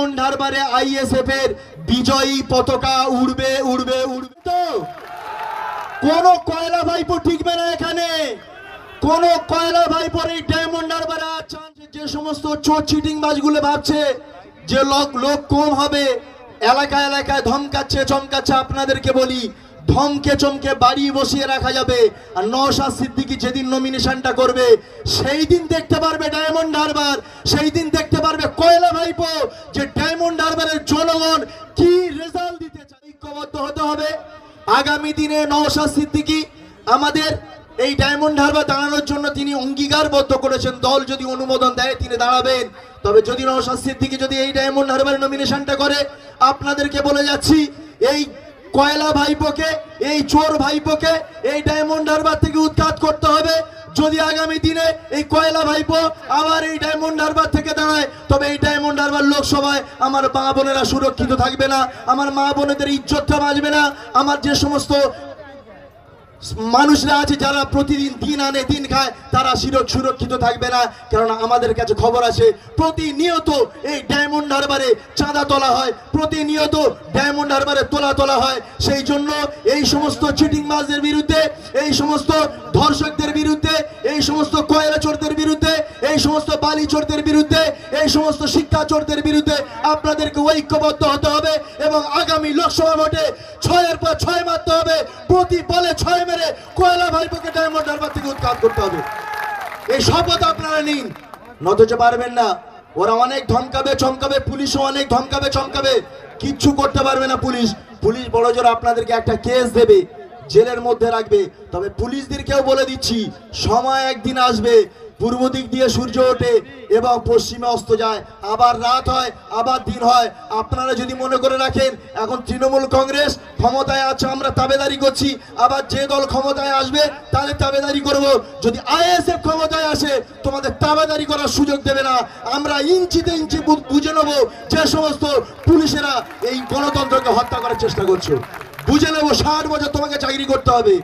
Diamond বারে ISF এর বিজয়ী পতাকা উড়বে উড়বে উড়বে। তো, কোন কয়লা ভাইপো ঠিকবে না এখানে? কোন কয়লা ভাইপোর এই ডায়মন্ড হারবারে যে সমস্ত চোর চিটিং বাজগুলো ভাবছে যে লোক লোক কম হবে এলাকা এলাকায় ধমকাচ্ছে, চমকাচ্ছে, আপনাদেরকে বলি ধমকে চমকে বাড়ি বসিয়ে রাখা যাবে। আর নওশাদ সিদ্দিকি যেদিন নমিনেশনটা করবে সেই দিন দেখতে পারবে ডায়মন্ড হারবার সেই দিন দেখতে পারবে কয়লা ভাইপো যে ডায়মন্ড হারবারের জনগণ কি রেজাল্ট দিতে চায়। ঐক্যবদ্ধ হতে হবে। আগামী দিনে নওশাদ সিদ্দিকি আমাদের এই ডায়মন্ড হারবার দাঁড়ানোর জন্য তিনি অঙ্গীকারবদ্ধ করেছেন। দল যদি অনুমোদন দেয়, তিনি দাঁড়াবেন। তবে যদি নওশাদ সিদ্দিকি যদি এই ডায়মন্ড হারবার নমিনেশনটা করে, আপনাদেরকে বলে যাচ্ছি, এই কয়লা ভাইপোকে, এই চোর ভাইপোকে, এই ডায়মন্ড হারবার থেকে উৎখাত করতে হবে। যদি আগামী দিনে এই কয়লা ভাইপো আবার এই ডায়মন্ড হারবার থেকে দাঁড়ায়, তবে এই ডায়মন্ড হারবার লোকসভায় আমার মা বোনেরা সুরক্ষিত থাকবে না, আমার মা বোনেদের ইজ্জতটা বাঁচবে না, আমার যে সমস্ত মানুষরা আছে যারা প্রতিদিন দিন আনে, দিন খায়, তারা শিরক সুরক্ষিত থাকবে না। কেননা আমাদের কাছে খবর আছে, প্রতিনিয়ত এই ডায়মন্ড হারবারে চাঁদা তোলা হয়, প্রতিনিয়ত ডায়মন্ড হারবারে তোলা তোলা হয়। সেই জন্য এই সমস্ত চিটিং মাছদের বিরুদ্ধে, এই সমস্ত ধর্ষকদের বিরুদ্ধে, এই সমস্ত কয়লা এই সমস্ত বালি চোরদের বিরুদ্ধে, এই সমস্ত শিক্ষা চোরদের বিরুদ্ধে আপনাদেরকে ঐক্যবদ্ধ হতে হবে এবং আগামী লোকসভা ভোটে ছয়ের পর ছয় মারতে হবে। প্রতি বলে ছয় মেরে কয়লা ভাইপোকে ডায়মন্ড হারবার থেকে উৎখাত করতে হবে। এই শপথ আপনারা নিন। নতজ পারবেন না। ওরা অনেক ধমকাবে, চমকাবে, পুলিশও অনেক ধমকাবে, চমকাবে। কিচ্ছু করতে পারবে না পুলিশ। পুলিশ বড় জোর আপনাদেরকে একটা কেস দেবে, জেলের মধ্যে রাখবে। তবে পুলিশদেরকেও বলে দিচ্ছি, সময় একদিন আসবে। পূর্ব দিক দিয়ে সূর্য ওঠে এবং পশ্চিমে অস্ত যায়। আবার রাত হয়, আবার দিন হয়। আপনারা যদি মনে করে রাখেন, এখন তৃণমূল কংগ্রেস ক্ষমতায় আছে, আমরা তাবেদারি করছি। আবার যে দল ক্ষমতায় আসবে, তাহলে তাবেদারি করব। যদি আইএসএফ ক্ষমতায় আসে, তোমাদের তাবেদারি করার সুযোগ দেবে না। আমরা ইঞ্চিতে ইঞ্চি বুঝে নেব যে সমস্ত পুলিশেরা এই গণতন্ত্রকে হত্যা করার চেষ্টা করছে। বুঝে নেব ষাট বছর তোমাকে চাকরি করতে হবে।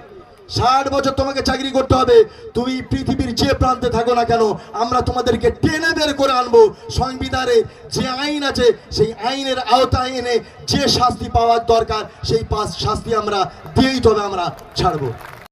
ষাট বছর তোমাকে চাকরি করতে হবে। তুমি পৃথিবীর যে প্রান্তে থাকো না কেন, আমরা তোমাদেরকে টেনে বের করে আনব। সংবিধানে যে আইন আছে, সেই আইনের আওতায় এনে যে শাস্তি পাওয়ার দরকার, সেই শাস্তি আমরা দিয়েই তবে আমরা ছাড়বো।